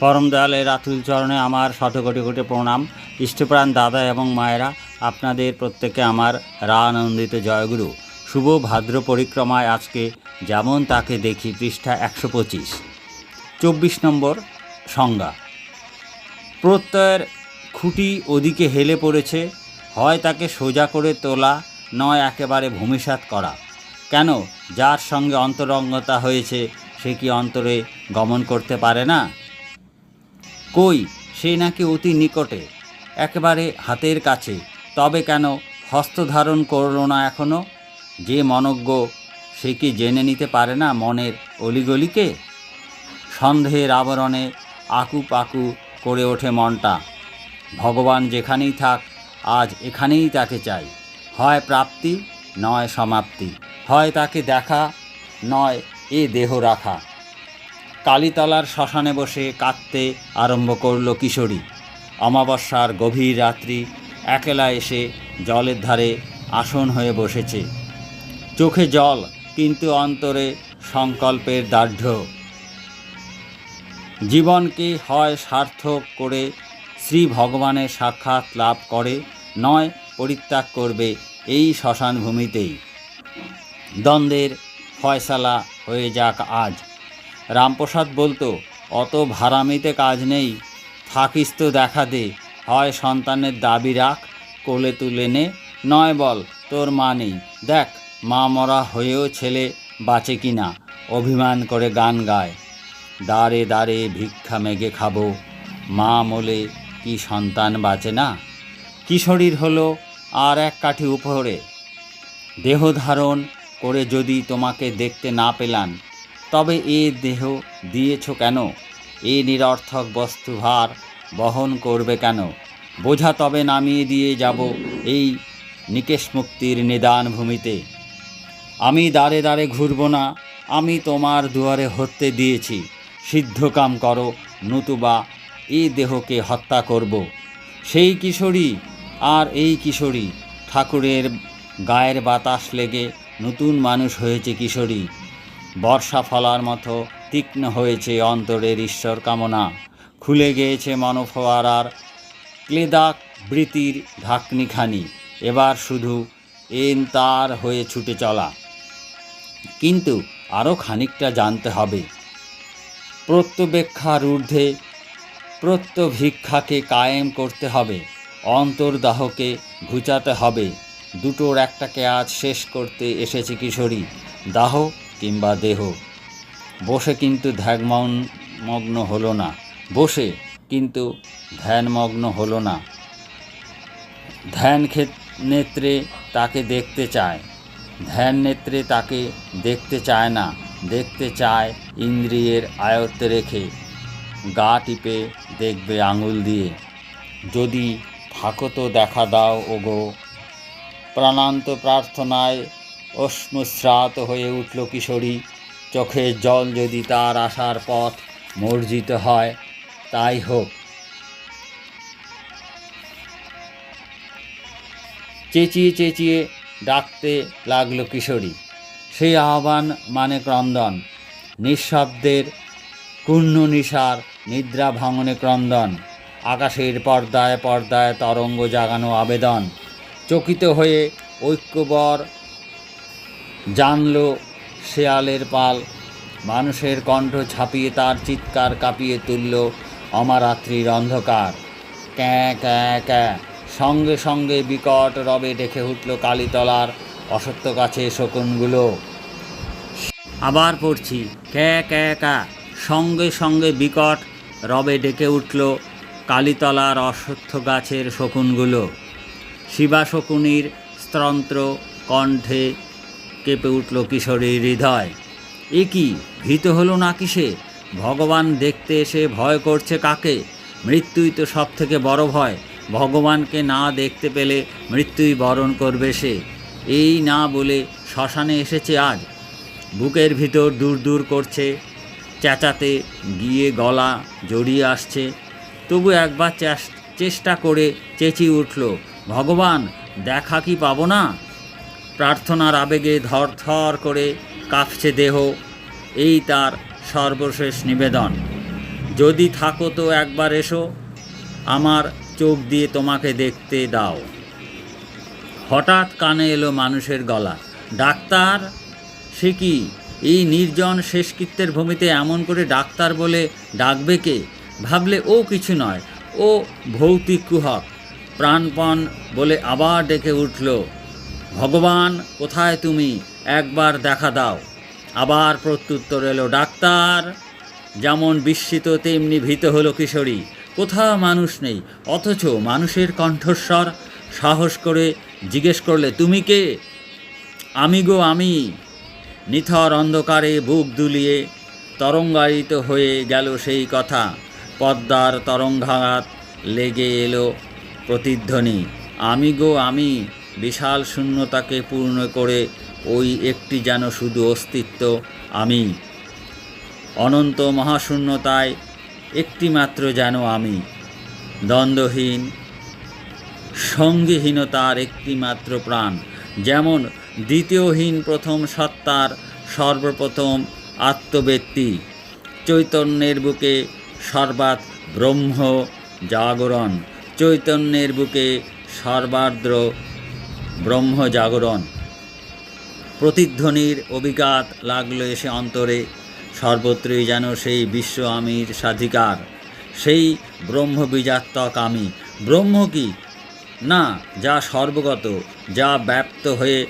পরম দয়ালের আতুল চরণে আমার শত কোটি কোটি প্রণাম। ইষ্টপ্রাণ দাদা এবং মায়েরা, আপনাদের প্রত্যেকে আমার রা আনন্দিত জয়গুরু। শুভ ভাদ্র পরিক্রমায় আজকে যেমন তাকে দেখি পৃষ্ঠা একশো পঁচিশ। চব্বিশ নম্বর সংজ্ঞা। প্রত্যয়ের খুঁটি ওদিকে হেলে পড়েছে, হয় তাকে সোজা করে তোলা, নয় একেবারে ভূমিসাৎ করা। কেন? যার সঙ্গে অন্তরঙ্গতা হয়েছে, সে কি অন্তরে গমন করতে পারে না? কই? সে নাকি অতি নিকটে। একেবারে হাতের কাছে। তবে কেন হস্ত ধারণ করল না এখনও যে মনজ্ঞ, সে কি জেনে নিতে পারে না মনের অলিগলিকে? সন্দেহের আবরণে আকু পাকু করে ওঠে মনটা। ভগবান যেখানেই থাক, আজ এখানেই তাকে চাই। হয় প্রাপ্তি, নয় সমাপ্তি। হয় তাকে দেখা, নয় এ দেহ রাখা। কালীতলার শ্মশানে বসে কাঁদতে আরম্ভ করল কিশোরী। অমাবস্যার গভীর রাত্রি একলা এসে জলের ধারে আসন হয়ে বসেছে। চোখে জল, কিন্তু অন্তরে সংকল্পের দার্ঢ্য। জীবনকে হয় সার্থক করে শ্রী ভগবানের সাক্ষাৎ লাভ করে, নয় পরিত্যাগ করবে এই শ্মশান ভূমিতেই দ্বন্দ্বের ফয়সালা হয়ে যাক আজ। রামপ্রসাদ বলতো, অত ভাড়ামিতে কাজ নেই, থাকিস তো দেখা দে, হয় সন্তানের দাবি রাখ, কোলে তুলে নে, নয় বল, তোর মা নেই, দেখ, মা মরা হয়েও ছেলে বাঁচে কি না, অভিমান করে গান গায়, দাঁড়ে দাঁড়ে ভিক্ষা মেঘে খাব, মা মোলে কি সন্তান বাঁচে না, কিশোরীর হলো আর এক কাঠি উপরে, দেহ ধারণ করে যদি তোমাকে দেখতে না পেলান তবে এ দেহ দিয়েছ কেন? এ নিরর্থক বস্তুভার বহন করবে কেন? বোঝা তবে নামিয়ে দিয়ে যাব এই নিকেশ মুক্তির নিদান ভূমিতে। আমি দাঁড়ে দাঁড়ে ঘুরব না, আমি তোমার দুয়ারে হত্যে দিয়েছি। সিদ্ধ কাম করো, নতুবা এই দেহকে হত্যা করব। সেই কিশোরী আর এই কিশোরী, ঠাকুরের গায়ের বাতাস লেগে নতুন মানুষ হয়েছে কিশোরী। বর্ষা ফলার মতো তীক্ষ্ণ হয়েছে অন্তরের ঈশ্বর কামনা। খুলে গিয়েছে মনোফোয়ারার ক্লেদাক বৃত্তির ঢাকনিখানি। এবার শুধু এন তার হয়ে ছুটে চলা। কিন্তু আরও খানিকটা জানতে হবে। প্রত্যবেক্ষার ঊর্ধ্বে প্রত্যভিক্ষাকে কায়েম করতে হবে। অন্তর্দাহকে ঘুচাতে হবে। দুটোর একটাকে আজ শেষ করতে এসেছে কিশোরী। দাহ কিংবা দেহ। বসে কিন্তু ধ্যানমগ্ন মগ্ন হলো না। বসে কিন্তু ধ্যানমগ্ন হলো না। ধ্যান নেত্রে তাকে দেখতে চায়। ধ্যান নেত্রে তাকে দেখতে চায় না। দেখতে চায় ইন্দ্রিয়ের আয়ত্তে রেখে। গা টিপে দেখবে আঙুল দিয়ে। যদি থাকো তো দেখা দাও ওগো। প্রাণান্ত প্রার্থনায় অশ্মশ্রাত হয়ে উঠল কিশোরী। চোখের জল যদি তার আসার পথ মর্জিত হয়, তাই হোক। চেঁচিয়ে চেঁচিয়ে ডাকতে লাগল কিশোরী। সেই আহ্বান মানে ক্রন্দন। নিঃশব্দের পূর্ণ নিশার নিদ্রা ভাঙনে ক্রন্দন। আকাশের পর্দায় পর্দায় তরঙ্গ জাগানো আবেদন। চকিত হয়ে ঐক্যবর জানল শেয়ালের পাল। মানুষের কণ্ঠ ছাপিয়ে তার চিৎকার কাঁপিয়ে তুলল অমারাত্রির অন্ধকার। ক্যাঁ ক্যাঁ ক্যাঁ। সঙ্গে সঙ্গে বিকট রবে ডেকে উঠল কালীতলার অসত্য গাছে শকুনগুলো। আবার পড়ছি। ক্যা ক্যা ক্যা। সঙ্গে সঙ্গে বিকট রবে ডেকে উঠল কালীতলার অশ্বত্থ গাছের শকুনগুলো। শিবা শকুনির স্ত্রন্ত্র কণ্ঠে কেঁপে উঠল কিশোরীর হৃদয়। এ কি, ভীত হলো না কিসে ভগবান দেখতে এসে ভয় করছে কাকে? মৃত্যুই তো সব থেকে বড় ভয়। ভগবানকে না দেখতে পেলে মৃত্যুই বরণ করবে সে। এই না বলে শ্মশানে এসেছে আজ। বুকের ভিতর দূর দূর করছে। চেঁচাতে গিয়ে গলা জড়িয়ে আসছে। তবু একবার চেষ্টা করে চেঁচিয়ে উঠল, ভগবান, দেখা কি পাবো না? প্রার্থনার আবেগে ধর থর করে কাঁপছে দেহ। এই তার সর্বশেষ নিবেদন। যদি থাকো তো একবার এসো, আমার চোখ দিয়ে তোমাকে দেখতে দাও। হঠাৎ কানে এলো মানুষের গলা, ডাক্তার, সে কি? এই নির্জন শেষকৃত্যের ভূমিতে এমন করে ডাক্তার বলে ডাকবে কে? ভাবলে ও কিছু নয়, ও ভৌতিক কুহক, প্রাণপণ বলে আবার ডেকে উঠল ভগবান, কোথায় তুমি? একবার দেখা দাও। আবার প্রত্যুত্তর এলো, ডাক্তার, যেমন বিস্মিত তেমনি ভীত হলো কিশোরী। কোথাও মানুষ নেই, অথচ মানুষের কণ্ঠস্বর সাহস করে জিজ্ঞেস করলে, তুমি কে? আমি গো, আমি। নিথর অন্ধকারে বুক দুলিয়ে তরঙ্গায়িত হয়ে গেল সেই কথা। পদ্মার তরঙ্গাঘাত লেগে এলো প্রতিধ্বনি, আমি গো, আমি। বিশাল শূন্যতাকে পূর্ণ করে ওই একটি যেন শুধু অস্তিত্ব, আমি। অনন্ত মহাশূন্যতায় একটিমাত্র যেন আমি। দ্বন্দ্বহীন, সঙ্গীহীনতার একটিমাত্র প্রাণ, যেমন দ্বিতীয়হীন প্রথম সত্তার সর্বপ্রথম আত্মব্যক্তি। চৈতন্যের বুকে সর্বাত ব্রহ্ম জাগরণ, চৈতন্যের বুকে সর্বার্দ্র ব্রহ্ম জাগরণ। প্রতিধ্বনির অভিঘাত লাগল এসে অন্তরে, সর্বত্রই যেন সেই বিশ্ব আমির সাধিকার, সেই ব্রহ্মবীজাত্মক আমি। ব্রহ্ম কি? না, যা সর্বগত, যা ব্যপ্ত হয়ে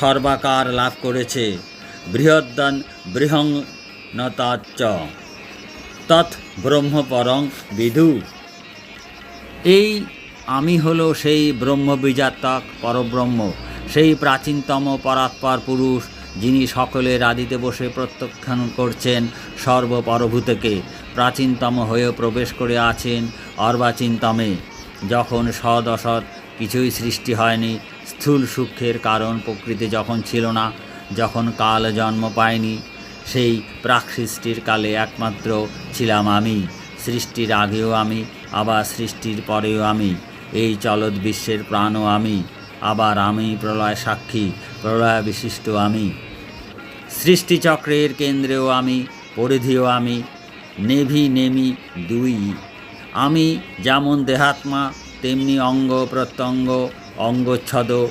সর্বাকার লাভ করেছে। বৃহদ্দান বৃহংনতাচ্চ। তৎ ব্রহ্মপরং বিধু। এই আমি হলো সেই ব্রহ্মবীজাত্মক পরব্রহ্ম, সেই প্রাচীনতম পরাৎপর পুরুষ, যিনি সকলের আদিতে বসে প্রত্যাখ্যান করছেন সর্বপরভূতকে। প্রাচীনতম হয়েও প্রবেশ করে আছেন অর্বাচীনতমে। যখন অসৎ কিছুই সৃষ্টি হয়নি, স্থূল সূক্ষ্মের কারণ প্রকৃতি যখন ছিল না, যখন কাল জন্ম পায়নি, সেই প্রাক সৃষ্টির কালে একমাত্র ছিলাম আমি। সৃষ্টির আগেও আমি, আবার সৃষ্টির পরেও আমি। এই চলৎ বিশ্বের প্রাণও আমি, আবার আমি প্রলয় সাক্ষী, প্রলয় বিশিষ্ট আমি। সৃষ্টিচক্রের কেন্দ্রেও আমি, পরিধিও আমি, নেভি নেমি দুই। আমি যেমন দেহাত্মা, তেমনি অঙ্গ প্রত্যঙ্গ অঙ্গচ্ছদ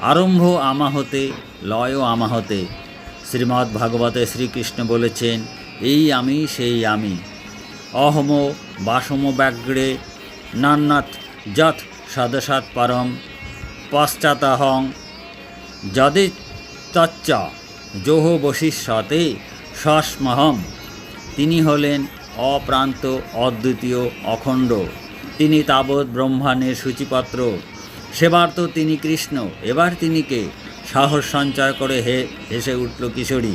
আরম্ভ আমা হতে লয়ও আমা হতে শ্রীমদ্ ভাগবতে শ্রীকৃষ্ণ বলেছেন, এই আমি, সেই আমি। অহম বাসম ব্যাগ্রে নান্নাথ যথ সদসাৎ পরম পশ্চাতাহং যদে তচ্চ যোহ বশিষ্যতে সস্মহম তিনি হলেন অপ্রান্ত, অদ্বিতীয়, অখণ্ড। তিনি তাবৎ ব্রহ্মাণ্ডের সূচিপত্র। সেবার তো তিনি কৃষ্ণ। এবার তিনি কে? সাহস সঞ্চয় করে হে, হেসে উঠল কিশোরী।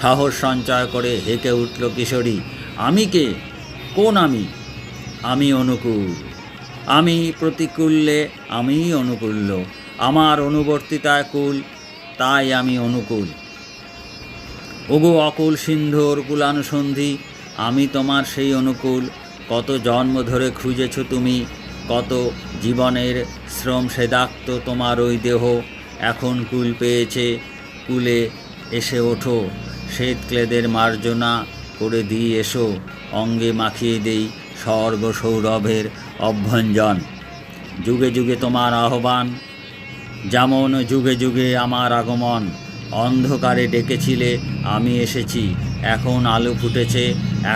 সাহস সঞ্চয় করে হেঁকে উঠল কিশোরী। আমি কে? কোন আমি? আমি অনুকূল। আমি প্রতিকূল্যে আমি অনুকূল্য। আমার অনুবর্তিতায় কুল, তাই আমি অনুকূল। ওগো অকুল সিন্ধুর কুলানুসন্ধি, আমি তোমার সেই অনুকূল। কত জন্ম ধরে খুঁজেছ তুমি, কত জীবনের শ্রম সেদাক্ত তোমার ওই দেহ। এখন কুল পেয়েছে, কুলে এসে ওঠো শ্বেতক্লেদের মার্জনা করে দিয়ে এসো। অঙ্গে মাখিয়ে দেই স্বর্গ সৌরভের অভ্যঞ্জন। যুগে যুগে তোমার আহ্বান, যেমন যুগে যুগে আমার আগমন। অন্ধকারে ডেকেছিলে, আমি এসেছি, এখন আলো ফুটেছে,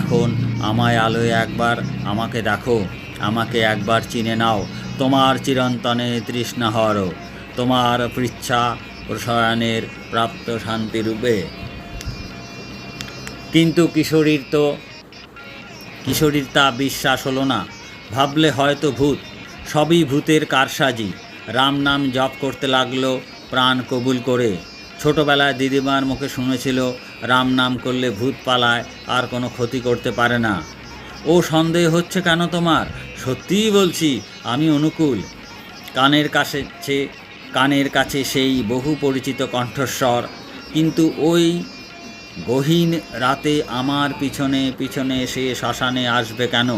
এখন আমায় আলোয় একবার আমাকে দেখো, আমাকে একবার চিনে নাও, তোমার চিরন্তনে তৃষ্ণা হর, তোমার পৃচ্ছা প্রসায়নের প্রাপ্ত শান্তিরূপে কিন্তু কিশোরীর তো, কিশোরীর তা বিশ্বাস হলো না। ভাবলে হয়তো ভূত, সবই ভূতের কারসাজি। রাম নাম জপ করতে লাগল, প্রাণ কবুল করে। ছোটবেলায় দিদিমার মুখে শুনেছিল, রাম নাম করলে ভূত পালায়, আর কোনো ক্ষতি করতে পারে না। ও সন্দেহ হচ্ছে কেন তোমার? সত্যিই বলছি, আমি অনুকূল। কানের কাছে কানের কাছে সেই বহু পরিচিত কণ্ঠস্বর, কিন্তু ওই গহীন রাতে আমার পিছনে পিছনে সে শ্মশানে আসবে কেন?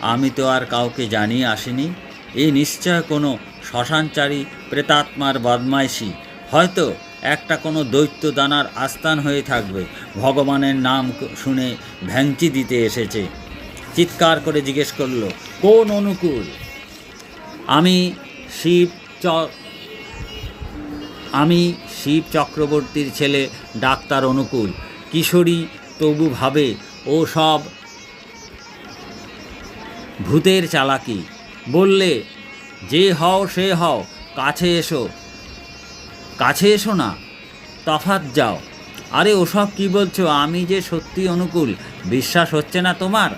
আমি তো আর কাউকে জানিয়ে আসিনি। এই নিশ্চয় কোনো শ্মশানচারী প্রেতাত্মার বদমাইশি। হয়তো একটা কোনো দৈত্য দানার আস্থান হয়ে থাকবে। ভগবানের নাম শুনে ভ্যাংচি দিতে এসেছে। চিৎকার করে জিজ্ঞেস করল, কোন অনুকূল? আমি শিব চ আমি শিব চক্রবর্তীর ছেলে ডাক্তার অনুকূল। কিশোরী তবু ভাবে ও সব ভূতের চালাকি। বললে, যে হও, সে হও, কাছে এসো। কাছে এসো না, তফাৎ যাও। আরে, ওসব কি বলছো? আমি যে সত্যি অনুকূল, বিশ্বাস হচ্ছে না তোমার?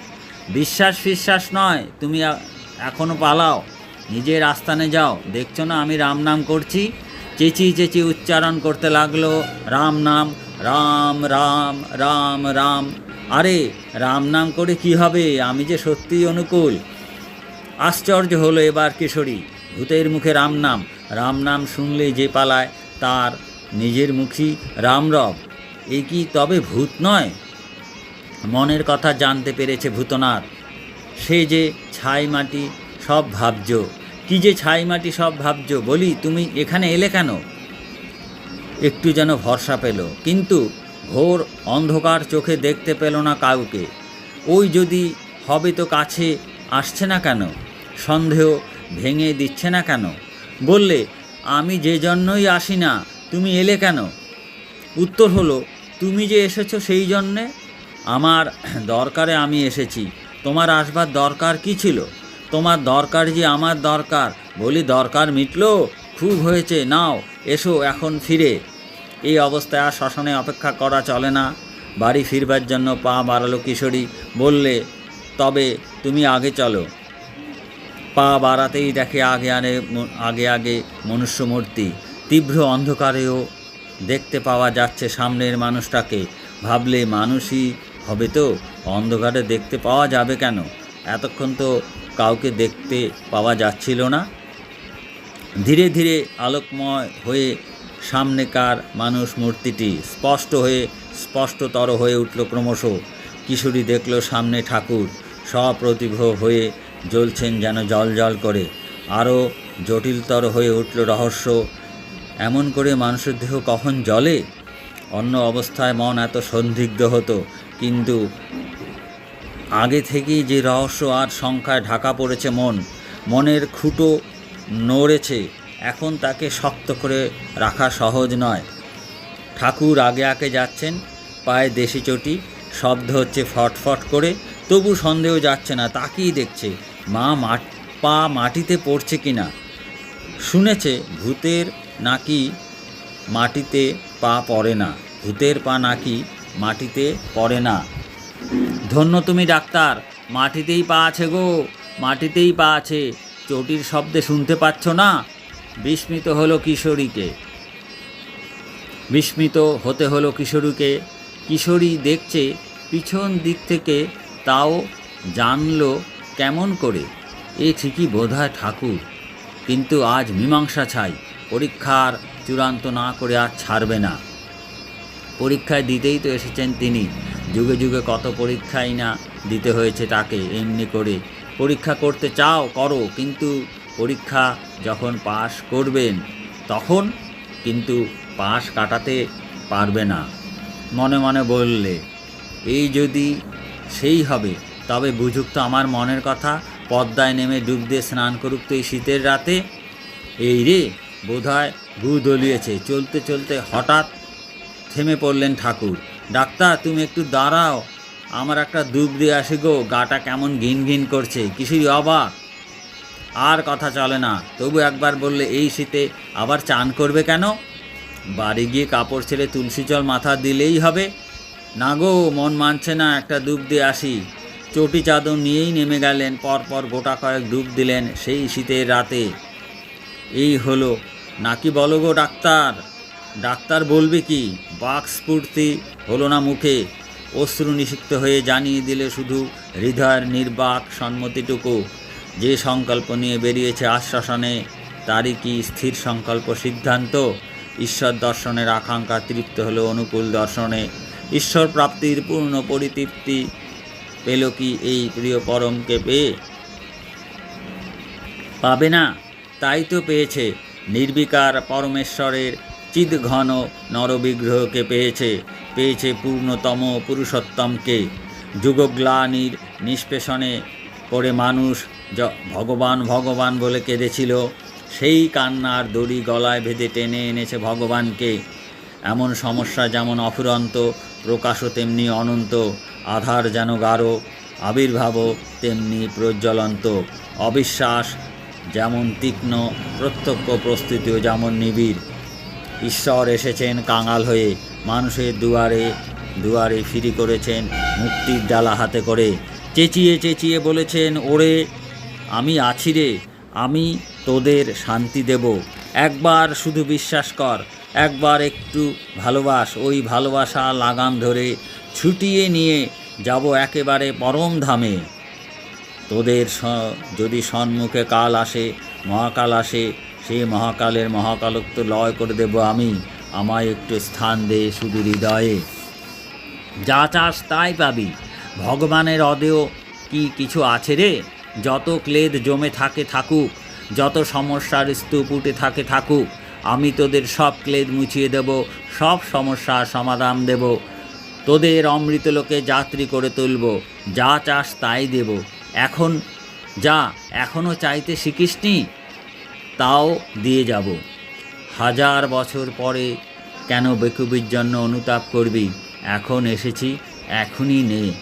বিশ্বাস বিশ্বাস নয়, তুমি এ- এখনও পালাও। নিজের আস্থানে যাও। দেখছ না, আমি রাম নাম করছি? চেঁচিয়ে চেঁচিয়ে উচ্চারণ করতে লাগল, রাম নাম রাম রাম রাম রাম। আরে, রাম নাম করে কি হবে? আমি যে সত্যিই অনুকূল। আশ্চর্য হলো এবার কিশোরী। ভূতের মুখে রাম নাম। রাম নাম শুনলেই যে পালায়, তার নিজের মুখী রামরব এ কি তবে ভূত নয়? মনের কথা জানতে পেরেছে ভূতনাথ। সে যে ছাই মাটি সব ভাবছ। কি যে ছাই মাটি সব ভাবছ? বলি, তুমি এখানে এলে কেন? একটু যেন ভরসা পেল। কিন্তু ঘোর অন্ধকার চোখে দেখতে পেল না কাউকে। ওই যদি হবে তো কাছে আসছে না কেন? সন্দেহ ভেঙে দিচ্ছে না কেন? বললে, আমি যে জন্যই আসি না, তুমি এলে কেন? উত্তর হলো, তুমি যে এসেছ সেই জন্যে? আমার দরকারে আমি এসেছি। তোমার আসবার দরকার কি ছিল? তোমার দরকার যে আমার দরকার, বলি দরকার মিটলো? খুব হয়েছে, নাও, এসো এখন ফিরে। এই অবস্থায় আর শ্মশানে অপেক্ষা করা চলে না। বাড়ি ফিরবার জন্য পা বাড়ালো কিশোরী, বললে, তবে তুমি আগে চলো। পা বাড়াতেই দেখে আগে আগে আগে আগে মনুষ্যমূর্তি। তীব্র অন্ধকারেও দেখতে পাওয়া যাচ্ছে সামনের মানুষটাকে। ভাবলে, মানুষই হবে তো? অন্ধকারে দেখতে পাওয়া যাবে কেন? এতক্ষণ তো কাউকে দেখতে পাওয়া যাচ্ছিল না। ধীরে ধীরে আলোকময় হয়ে সামনেকার মানুষ মূর্তিটি স্পষ্ট হয়ে স্পষ্টতর হয়ে উঠল ক্রমশ। কিশোরী দেখল সামনে ঠাকুর। সপ্রতিভ হয়ে জ্বলছেন যেন জল জল করে। আরও জটিলতর হয়ে উঠল রহস্য। এমন করে মানুষের দেহ কখন জলে অন্য অবস্থায় মন এত সন্দিগ্ধ হতো, কিন্তু আগে থেকেই যে রহস্য আর সংখ্যায় ঢাকা পড়েছে মন, মনের খুঁটো নড়েছে। এখন তাকে শক্ত করে রাখা সহজ নয়। ঠাকুর আগে আগে যাচ্ছেন, পায়ে দেশি চটি, শব্দ হচ্ছে ফটফট করে, তবু সন্দেহ যাচ্ছে না তাকেই দেখছে, মা পা মাটিতে পড়ছে কি না শুনেছে, ভূতের নাকি মাটিতে পা পড়ে না, ভূতের পা নাকি মাটিতে পড়ে না। ধন্য তুমি ডাক্তার, মাটিতেই পা আছে গো, মাটিতেই পা আছে। চটির শব্দে শুনতে পাচ্ছ না? বিস্মিত হলো কিশোরীকে। বিস্মিত হতে হলো কিশোরীকে। কিশোরী দেখছে পিছন দিক থেকে তাও জানলো কেমন করে। এ ঠিকই বোধহয় ঠাকুর, কিন্তু আজ মীমাংসা ছাই, পরীক্ষার চূড়ান্ত না করে আর ছাড়বে না। পরীক্ষায় দিতেই তো এসেছেন তিনি। যুগে যুগে কত পরীক্ষাই না দিতে হয়েছে তাকে, এমনি করে পরীক্ষা করতে চাও, করো। কিন্তু পরীক্ষা যখন পাশ করবেন, তখন কিন্তু পাশ কাটাতে পারবে না। মনে মনে বললে, এই যদি সেই হবে, তবে বুঝুক তো আমার মনের কথা, পদ্মায় নেমে ডুব দিয়ে স্নান করুক তো এই শীতের রাতে? এই রে, বোধহয় ভূ দলিয়েছে। চলতে চলতে হঠাৎ থেমে পড়লেন ঠাকুর। ডাক্তার, তুমি একটু দাঁড়াও। আমার একটা দুধ দিয়ে আসি গো, গাটা কেমন ঘিন ঘিন করছে, কিছুই অবাক। আর কথা চলে না, তবু একবার বললে, এই শীতে আবার চান করবে কেন? বাড়ি গিয়ে কাপড় ছেড়ে তুলসী জল মাথা দিলেই হবে। না গো, মন মানছে না, একটা ডুব দিয়ে আসি। চটি চাদর নিয়েই নেমে গেলেন, পরপর গোটা কয়েক ডুব দিলেন সেই শীতের রাতে। এই হলো, নাকি বলো গো ডাক্তার? ডাক্তার বলবে কি বাক স্ফূর্তি হলো না মুখে। অশ্রু নিষিক্ত হয়ে জানিয়ে দিলে শুধু হৃদয়ের নির্বাক সম্মতিটুকু। যে সংকল্প নিয়ে বেরিয়েছে আশ্বাসনে, তারই কি স্থির সংকল্প সিদ্ধান্ত? ঈশ্বর দর্শনের আকাঙ্ক্ষা তৃপ্ত হলো অনুকূল দর্শনে। ঈশ্বর প্রাপ্তির পূর্ণ পরিতৃপ্তি পেল কি এই প্রিয় পরমকে পেয়ে? পাবে না, তাই তো পেয়েছে। নির্বিকার পরমেশ্বরের চিদঘন নরবিগ্রহকে পেয়েছে। পেয়েছে পূর্ণতম পুরুষোত্তমকে। যুগগ্লানির নিষ্পেষণে করে মানুষ ভগবান ভগবান বলে কেঁদেছিল। সেই কান্নার দড়ি গলায় ভেদে টেনে এনেছে ভগবানকে। এমন সমস্যা যেমন অফুরন্ত, প্রকাশও তেমনি অনন্ত, আধার যেন গাঢ়, আবির্ভাবও তেমনি প্রজ্বলন্ত। অবিশ্বাস যেমন তীক্ষ্ণ, প্রত্যক্ষ প্রস্তুতিও যেমন নিবিড়। ঈশ্বর এসেছেন কাঙাল হয়ে। মানুষের দুয়ারে দুয়ারে ফিরি করেছেন, মুক্তির ডালা হাতে করে। চেঁচিয়ে চেঁচিয়ে বলেছেন, ওরে, আমি আছি রে, আমি তোদের শান্তি দেব। একবার শুধু বিশ্বাস কর, একবার একটু ভালোবাস, ওই ভালোবাসা লাগাম ধরে ছুটিয়ে নিয়ে যাব একেবারে পরম ধামে। তোদের যদি সন্মুখে কাল আসে, মহাকাল আসে সেই মহাকালের মহাকালত্ব লয় করে দেব আমি। আমায় একটু স্থান দে শুধু হৃদয়ে। যা চাস তাই পাবি। ভগবানের অদেও কি কিছু আছে রে? যত ক্লেদ জমে থাকে থাকুক, যত সমস্যার স্তূপ উঠে থাকে থাকুক, আমি তোদের সব ক্লেদ মুছিয়ে দেব, সব সমস্যার সমাধান দেব। তোদের অমৃতলোকে যাত্রী করে তুলব, যা চাস তাই দেব। এখন, যা এখনও চাইতে শিখিসনি? তাও দিয়ে যাব। হাজার বছর পরে কেন বেকুবির জন্য অনুতাপ করবি? এখন এসেছি, এখনই নে।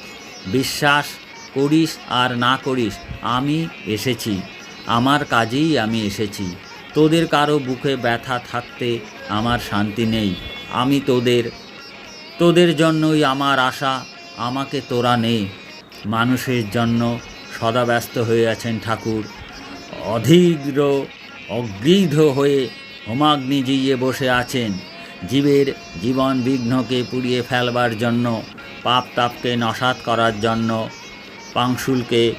বিশ্বাস করিস আর না করিস, আমি এসেছি। আমার কাজেই আমি এসেছি। তোদের কারও বুকে ব্যথা থাকতে আমার শান্তি নেই। আমি তোদের তোদের জন্যই আমার আশা, আমাকে তোরা নে। মানুষের জন্য সদা ব্যস্ত হয়ে আছেন ঠাকুর। অধীগ্র অগ্রীধ হয়ে হোমাগ্নি জিয়ে বসে আছেন। জীবের জীবন বিঘ্নকে পুড়িয়ে ফেলবার জন্য পাপ তাপকে নসাত করার জন্য, পাংশুলকে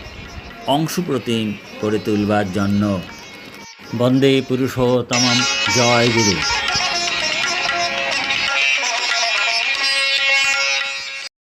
অংশপ্রতিম করে তুলবার জন্য। বন্দে পুরুষোত্তমম। জয় গুরু।